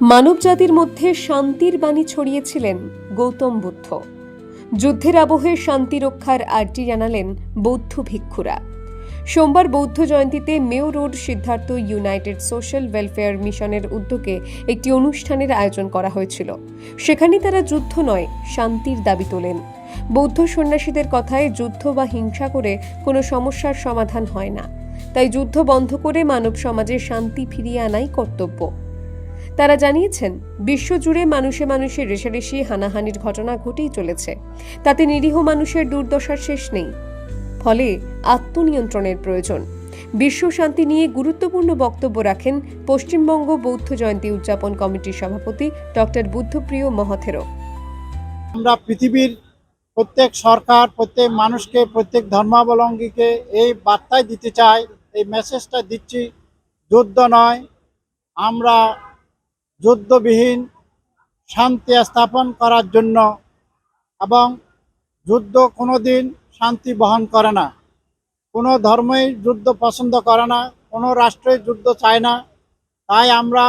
মানবজাতির মধ্যে শান্তির বাণী ছড়িয়েছিলেন গৌতম বুদ্ধ। যুদ্ধের আবহে শান্তি রক্ষার আর্জি জানালেন বৌদ্ধ ভিক্ষুরা। সোমবার বৌদ্ধ জয়ন্তীতে Mayo road Siddhartha united social welfare মিশনের উদ্যোগে একটি অনুষ্ঠানের আয়োজন করা হয়েছিল। সেখানে তারা যুদ্ধ নয়, শান্তির দাবি তোলেন। বৌদ্ধ সন্ন্যাসীদের কথায় যুদ্ধ বা হিংসা করে কোনো সমস্যার সমাধান হয় না। তাই যুদ্ধ বন্ধ করে মানব সমাজে শান্তি ফিরিয়ে আনাই কর্তব্য। তারা জানিয়েছেন, বিশ্বজুড়ে মানুষে মানুষে রেশারেশি হানাহানির ঘটনা ঘটেই চলেছে। তাতে নিরীহ মানুষের দুর্দশার শেষ নেই। ফলে আত্মনিয়ন্ত্রণের প্রয়োজন। বিশ্ব শান্তি নিয়ে গুরুত্বপূর্ণ বক্তব্য রাখেন পশ্চিমবঙ্গ বৌদ্ধ জয়ন্তী উদযাপন কমিটির সভাপতি ডক্টর বুদ্ধপ্রিয় মহথেরো আমরা পৃথিবীর প্রত্যেক সরকার, প্রত্যেক মানুষকে, প্রত্যেক ধর্মাবলম্বীকে এই বার্তায় দিতে চাই, এই মেসেজটা দিচ্ছি, যুদ্ধ নয়, আমরা যুদ্ধবিহীন শান্তি স্থাপন করার জন্য এবং যুদ্ধ কোনো দিন শান্তি বহন করে না। কোনো ধর্মই যুদ্ধ পছন্দ করে না, কোনো রাষ্ট্রই যুদ্ধ চায় না। তাই আমরা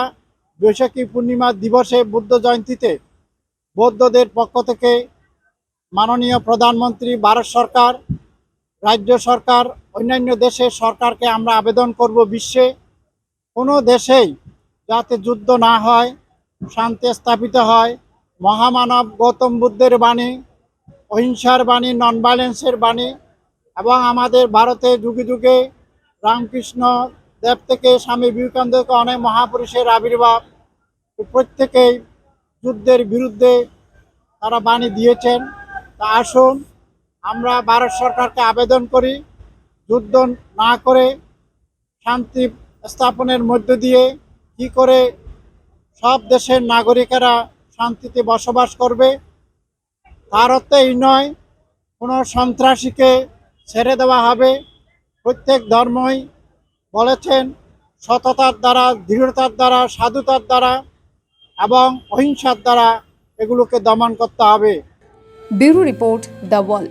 বৈশাখী পূর্ণিমা দিবসে বুদ্ধ জয়ন্তীতে বৌদ্ধদের পক্ষ থেকে মাননীয় প্রধানমন্ত্রী, ভারত সরকার, রাজ্য সরকার, অন্যান্য দেশের সরকারকে আমরা আবেদন করব বিশ্বে। কোনো দেশেই যাতে যুদ্ধ না হয়, শান্তি স্থাপিত হয়। মহামানব গৌতম বুদ্ধের বাণী, অহিংসার বাণী নন ভায়োলেন্সের বাণী এবং আমাদের ভারতে যুগে যুগে রামকৃষ্ণ দেব থেকে স্বামী বিবেকানন্দকে অনেক মহাপুরুষের আবির্ভাব। প্রত্যেকেই যুদ্ধের বিরুদ্ধে তারা বাণী দিয়েছেন। তা আসুন, আমরা ভারত সরকারকে আবেদন করি, যুদ্ধ না করে শান্তি স্থাপনের মধ্য দিয়ে কি করে সব দেশের নাগরিকেরা শান্তিতে বসবাস করবে? তার অর্থ এই নয়, কোনো সন্ত্রাসীকে ছেড়ে দেওয়া হবে। প্রত্যেক ধর্মই বলেছেন, সততার দ্বারা, দৃঢ়তার দ্বারা, সাধুতার দ্বারা এবং অহিংসার দ্বারা এগুলোকে দমন করতে হবে। Bureau report the wall.